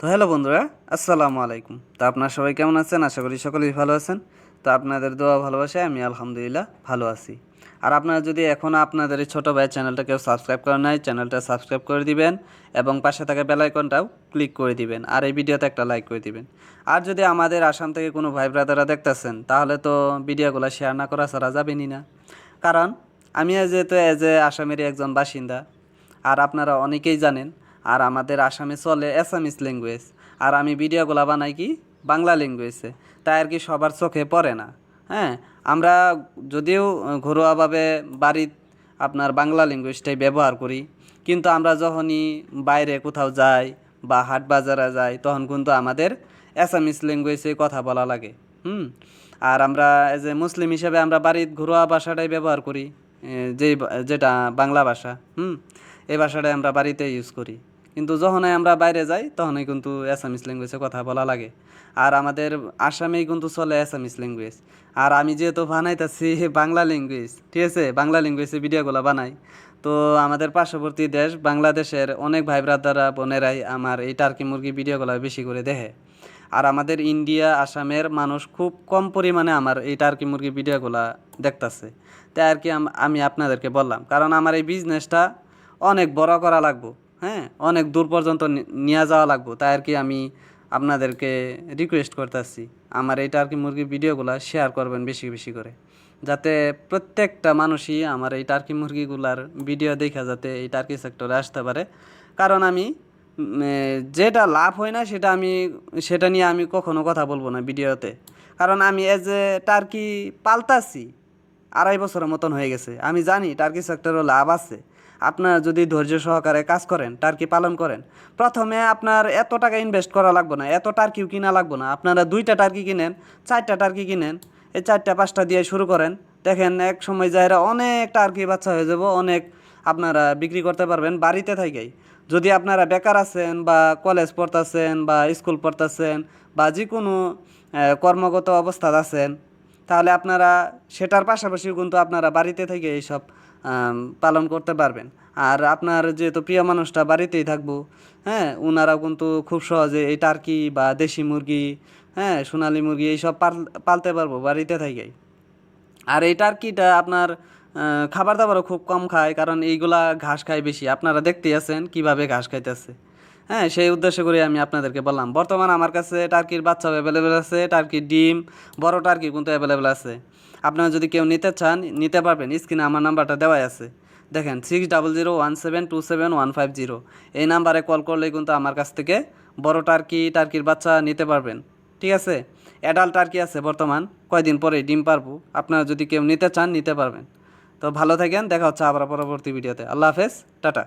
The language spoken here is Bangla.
তো হ্যালো বন্ধুরা, আসসালামু আলাইকুম। তো আপনার সবাই কেমন আছেন? আশা করি সকলেই ভালো আছেন। তো আপনাদের দোয়া ভালোবাসায় আমি আলহামদুলিল্লাহ ভালো আছি। আর আপনারা যদি এখনও আপনাদের এই ছোটো ভাইয়ের চ্যানেলটা কেউ সাবস্ক্রাইব করেন নাই, চ্যানেলটা সাবস্ক্রাইব করে দিবেন এবং পাশে থাকা বেল আইকনটাও ক্লিক করে দিবেন আর এই ভিডিওতে একটা লাইক করে দিবেন। আর যদি আমাদের আসাম থেকে কোনো ভাই ব্রাদাররা দেখতেছেন, তাহলে তো ভিডিওগুলো শেয়ার না করা ছাড়া যাবেনই না। কারণ আমি যেহেতু এজ এ আসামেরই একজন বাসিন্দা, আর আপনারা অনেকেই জানেন আর আমাদের আসামে চলে অ্যাসামিস ল্যাঙ্গুয়েজ আর আমি ভিডিওগুলো বানাই কি? বাংলা ল্যাঙ্গুয়েজে তাই আর কি সবার চোখে পড়ে না। হ্যাঁ আমরা যদিও ঘরোয়াভাবে বাড়ির আপনার বাংলা ল্যাঙ্গুয়েজটাই ব্যবহার করি, কিন্তু আমরা যখনই বাইরে কোথাও যাই বা হাট বাজারে যাই, তখন কিন্তু আমাদের অ্যাসামিস ল্যাঙ্গুয়েজে কথা বলা লাগে। হুম, আর আমরা এজ এ মুসলিম হিসেবে আমরা বাড়ির ঘরোয়া ভাষাটাই ব্যবহার করি যেই যেটা বাংলা ভাষা। হুম, এই ভাষাটাই আমরা বাড়িতে ইউজ করি। কিন্তু যখনই আমরা বাইরে যাই, তখনই কিন্তু অ্যাসামিস ল্যাঙ্গুয়েজে কথা বলা লাগে। আর আমাদের আসামেই কিন্তু চলে অ্যাসামিস ল্যাঙ্গুয়েজ আর আমি যেহেতু বানাইতেছি বাংলা ল্যাঙ্গুয়েজ ঠিক আছে? বাংলা ল্যাঙ্গুয়েজে ভিডিওগুলো বানাই। তো আমাদের পার্শ্ববর্তী দেশ বাংলাদেশের অনেক ভাই ব্রাদাররা, বোনেরাই আমার এই টার্কি মুরগি ভিডিওগুলো বেশি করে দেখে। আর আমাদের ইন্ডিয়া, আসামের মানুষ খুব কম পরিমাণে আমার এই টার্কি মুরগি ভিডিওগুলো দেখতাছে। তাই আর কি আমি আপনাদেরকে বললাম। কারণ আমার এই বিজনেসটা অনেক বড় করা লাগবো। হ্যাঁ অনেক দূর পর্যন্ত নিয়ে যাওয়া লাগবো। তাই আর কি আমি আপনাদেরকে রিকোয়েস্ট করতেছি। আমার এই টার্কি মুরগির ভিডিওগুলো শেয়ার করবেন বেশি বেশি করে। যাতে প্রত্যেকটা মানুষই আমার এই টার্কি মুরগিগুলার ভিডিও দেখা যাতে এই টার্কি সেক্টরে আসতে পারে। কারণ আমি যেটা লাভ হয় না সেটা আমি, সেটা নিয়ে আমি কখনো কথা বলব না ভিডিওতে। কারণ আমি এজ এ টার্কি পাল্টাছি আড়াই বছরের মতন হয়ে গেছে। আমি জানি টার্কি সেক্টরও লাভ আছে। আপনার যদি ধৈর্য সহকারে কাজ করেন টার্কি পালন করেন, প্রথমে আপনার এত টাকা ইনভেস্ট করা লাগবে না, এত টার্কিও কিনা লাগবে না। আপনারা দুইটা টার্কি কিনেন, চারটা টার্কি কিনেন, এই চারটা পাঁচটা দিয়ে শুরু করেন। দেখেন, এক সময় যায় অনেক টার্কি বাচ্চা হয়ে যাব, অনেক আপনারা বিক্রি করতে পারবেন বাড়িতে থাকেই যদি আপনারা বেকার আছেন বা কলেজ পড়তেছেন বা স্কুল পড়তেছেন বা যে কোনো কর্মগত অবস্থায় আছেন তাহলে আপনারা সেটার পাশাপাশিও কিন্তু আপনারা বাড়িতে থেকে এইসব পালন করতে পারবেন। আর আপনার যেহেতু প্রিয় মানুষটা বাড়িতেই থাকব হ্যাঁ ওনারাও কিন্তু খুব সহজে এই টার্কি বা দেশি মুরগি হ্যাঁ সোনালি মুরগি এইসব পাল, পালতে পারব বাড়িতে থেকেই। আর এই টার্কিটা আপনার খাবার দাবারও খুব কম খায়, কারণ এইগুলা ঘাস খায় বেশি। আপনারা দেখতেই আছেন কীভাবে ঘাস খাইতেছে। হ্যাঁ সেই উদ্দেশ্য করে আমি আপনাদেরকে বললাম। বর্তমান আমার কাছে টার্কির বাচ্চাও অ্যাভেলেবেল আছে, টার্কির ডিম, বড় টার্কি কিন্তু অ্যাভেলেবেল আছে। আপনারা যদি কেউ নিতে চান, নিতে পারবেন। স্ক্রিনে আমার নাম্বারটা দেওয়াই আছে। দেখেন six double zero one seven two seven one five zero এই নাম্বারে কল করলে কিন্তু আমার কাছ থেকে বড় টার্কি, টার্কির বাচ্চা নিতে পারবেন। ঠিক আছে? অ্যাডাল্ট টার্কি আছে বর্তমান। কয়দিন পরে ডিম পারব। আপনারা যদি কেউ নিতে চান, নিতে পারবেন। তো ভালো থাকেন। দেখা হচ্ছে আবার পরবর্তী ভিডিওতে। আল্লাহ হাফেজ। টাটা।